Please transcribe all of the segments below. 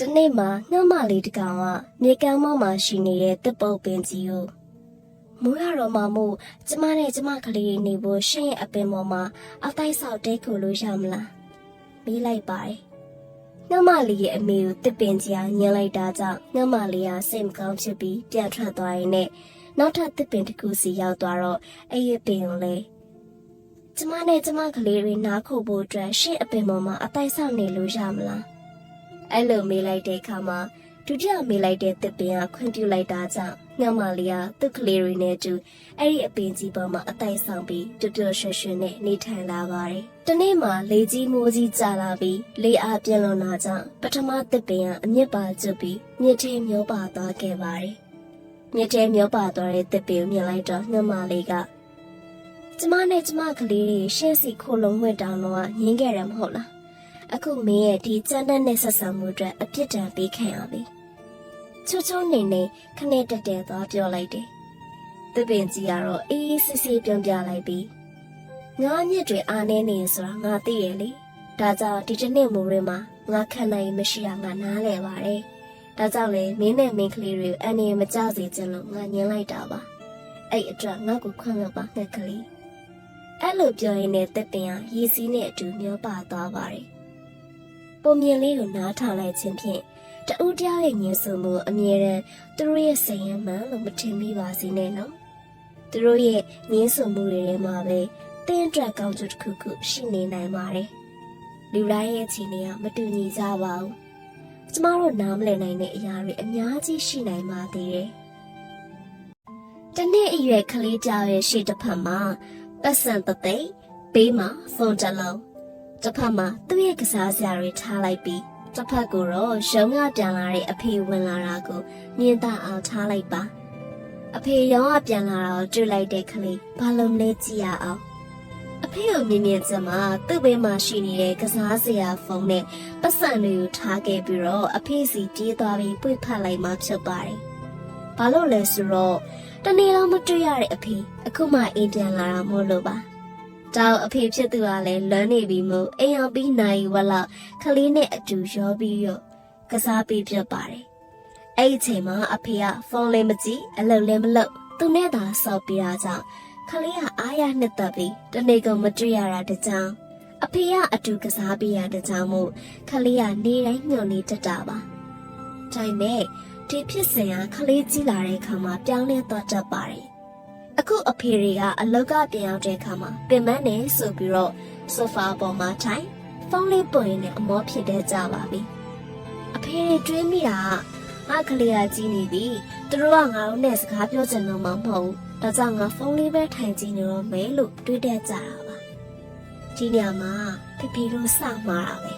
တနေ့မှာငှက်မလေးတစ်ကောင်ကမြေကမ်းမောင်းမှာရှိနေတဲ့တစ်ပုတ်ပင်ကြီးကိုမိုးရတော့မှမို့ကျမနဲ့ကျမကလေးတွေနေဖို့ရှင့်ရဲ့အပင်ပေါ်မှာအတိုက်ဆောက်တဲခုလို့ရမလားမေးလိုက်ပါတယ်ငှက်မလေးရဲ့အမေကိုတစ်ပင်ကြီးကညှင်းလိုက်တာကြောင့်ငှက်မလေးကစိတ်မကောင်းဖြစ်ပြီးပြန်ထွက်သွားရင်နဲ့နောက်ထပ်တစ်ပင်တစ်ခုစီရောက်သွားတော့အဲ့ဒီပင်ကိုလေကျမနဲ့ကျမကလေးတွေနားခုဖို့အတွက်ရှင့်အပင်ပေါ်မှာအတိုက်ဆောက်နေလို့ရမလား အဲ့လိုမေးလိုက်တဲ့အခါမှာဒုတိယမေးလိုက်တဲ့တစ်ပင်ကခွင့်ပြုလိုက်တာကြောင့်ငှက်မလေးကသူ့ကလေးတွေနဲ့အတူအဲ့ဒီအပင်ကြီးပေါ်မှာအတိုက်ဆောင်ပြီးပျော်ပျော်ရွှင်ရွှင်နဲ့နေထိုင်လာပါတယ်။တနေ့မှာလေကြီးမိုးကြီးကျလာပြီးလေအားပြင်းလွန်လာကြောင့်ပထမတစ်ပင်ကအမြစ်ပါကျွတ်ပြီးမြစ်ထဲမျောပါသွားခဲ့ပါတယ်။မြစ်ထဲမျောပါသွားတဲ့တစ်ပင်ကိုမြင်လိုက်တော့ငှက်မလေးကကျမနဲ့ကျမကလေးတွေရှင်းစီခိုလုံးဝင့်တောင်းတော့ငင်းခဲ့တယ်မဟုတ်လား။ အခုမင်းရဲ့ဒီစမ်းတဲ့နဲ့ဆက်ဆံမှုအတွက်အပြစ်ဒဏ်ပေးခံရပြီ။ချူချူနေနေခနဲ့တက်တက်သွားပြောလိုက်တယ်။သူပင်ကြီးကတော့အေးအေးဆေးဆေးပြောပြလိုက်ပြီးငါညစ်တွေအားနေနေဆိုတာငါသိရလေ။ဒါကြောင့်ဒီတစ်နေ့မိုးရင်းမှာငါခံနိုင်မရှိရငါနားလဲပါတယ်။ဒါကြောင့်လေမင်းနဲ့မင်းကလေးတွေအန်နေမကြစေချင်လို့ငါညင်လိုက်တာပါ။အဲ့အတွက်ငါ့ကိုခွင့်လွှတ်ပါငှက်ကလေး။အဲ့လိုပြောရင်းနဲ့တက်ပင်ကရေစီးနဲ့အတူမျောပါသွားပါတယ် ပုံမြင်လေးကိုနားထောင်လိုက်ခြင်းဖြင့်တဦးတယောက်ရဲ့ညင်ဆိုမှုအမြဲတမ်းသူတို့ရဲ့စိတ်ရမှန်လို့မထင်မိပါစေနဲ့နော်သူတို့ရဲ့ညင်ဆိုမှုတွေထဲမှာပဲတင်းအတွက်ကောင်းကျိုးတစ်ခုခုရှိနေနိုင်ပါတယ်လူတိုင်းရဲ့အခြေအနေကမတူညီကြပါဘူးကျမတို့နားမလည်နိုင်တဲ့အရာတွေအများကြီးရှိနိုင်ပါသေးတယ်တနေ့အရွယ်ကလေးတယောက်ရဲ့ရှေ့တစ်ဖက်မှာပတ်စံတသိပ်ပေးမှာဖုန်းတစ်လုံး တစ်ဖက်မှာသူ့ရဲ့ကစားစရာတွေထားလိုက်ပြီးတစ်ဖက်ကိုတော့ရုံးကပြန်လာတဲ့အဖေဝင်လာတာကိုမြင်သာအောင်ထားလိုက်ပါအဖေရောင်းကပြန်လာတာကိုတွေ့လိုက်တဲ့ကလေးဘာလို့မလဲကြည့်ရအောင်အဖေကိုမြင်မြင်စမှာသူ့ဘေးမှာရှိနေတဲ့ကစားစရာဖုန်းနဲ့ပတ်စံတွေကိုထားခဲ့ပြီးတော့အဖေစီပြေးသွားပြီးပွေဖက်လိုက်မှဖြစ်ပါတယ်ဘာလို့လဲဆိုတော့တနေ့လုံးမတွေ့ရတဲ့အဖေအခုမှအိမ်ပြန်လာတာမို့လို့ပါ တောင်အဖေဖြစ်သူကလည်းလွမ်းနေပြီမို့အိမ်အောင်ပြီးနိုင်ဝက်လောက်ကလေးနဲ့အတူရောပြီးရောကစားပြီးပြတ်ပါတယ်။အဲ့ဒီအချိန်မှာအဖေကဖုန်းလေးမကြည့်အလုပ်လည်းမလုပ်သူနဲ့သာဆော့ပြတာကြောင့်ကလေးကအားရနှစ်သက်ပြီးတနေ့ကမတွေ့ရတာတကြောင်အဖေကအတူကစားပြီးရတဲ့ကြောင့်မို့ကလေးကနေတိုင်းညှို့နေတတ်တာပါ။ဒါပေမဲ့ဒီဖြစ်စဉ်ကကလေးကြီးလာတဲ့အခါမှာပြောင်းလဲသွားတတ်ပါတယ်။ အခုအဖေတွေကအလောက်ကပြန်ရောက်တဲ့အခါမှာပင်မနဲ့ဆိုပြီးတော့ဆိုဖာပေါ်မှာထိုင်ဖုန်းလေးပွင့်နေအမောဖြစ်တဲ့ကြပါပြီအဖေတွေတွေးမိတာကငါကလေးကကြီးနေပြီသူတို့ကငါတို့နဲ့စကားပြောချင်တော့မှမဟုတ်ဘူးဒါကြောင့်ငါဖုန်းလေးပဲထိုင်ကြည့်နေတော့မယ်လို့တွေးတတ်ကြတာပါဒီညမှာဖေဖေတို့စမှာတာပဲ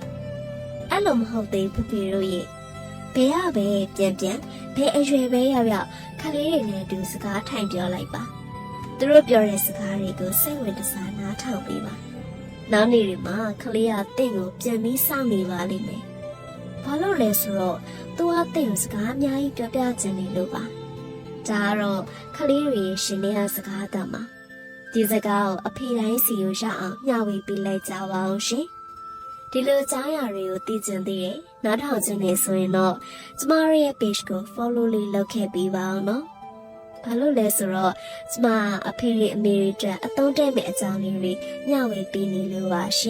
အဲ့လိုမဟုတ်သေးဖေဖေတို့ရဲ့ဘယ်ရပဲပြန်ပြန်ဘယ်အရွယ်ပဲရောက်ရောက်ခလေးတွေနဲ့အတူစကားထိုင်ပြောလိုက်ပါ သူတို့ပြောတဲ့စကားတွေကိုစိတ်ဝင်တစားနားထောင်ပေးပါ။နောက်နေ့တွေမှာကလေးကတင့်ကိုပြန်ပြီးစောင့်နေပါလိမ့်မယ်။ဘာလို့လဲဆိုတော့သူကတင့်ကိုစကားအများကြီးပြောပြချင်နေလို့ပါ။ဒါကတော့ကလေးတွေရှင်နေရစကားတမ်းပါ။ဒီစကားကိုအဖေတိုင်းစီကိုရအောင်မျှဝေပေးလိုက်ကြပါအောင်ရှင်။ဒီလိုကြားရတွေကိုသိကျင်သေးတယ်။နားထောင်ခြင်းနေဆိုရင်တော့ကျမတို့ရဲ့ page ကို follow လေးလုပ်ခဲ့ပေးပါအောင်နော်။ ဘာလို့လဲဆိုတော့ကျမအဖေတွေအမေတွေအတွက်အသုံးတဲ့မဲ့အကြောင်းလေးတွေမျှဝေပေးနေလို့ပါရှင်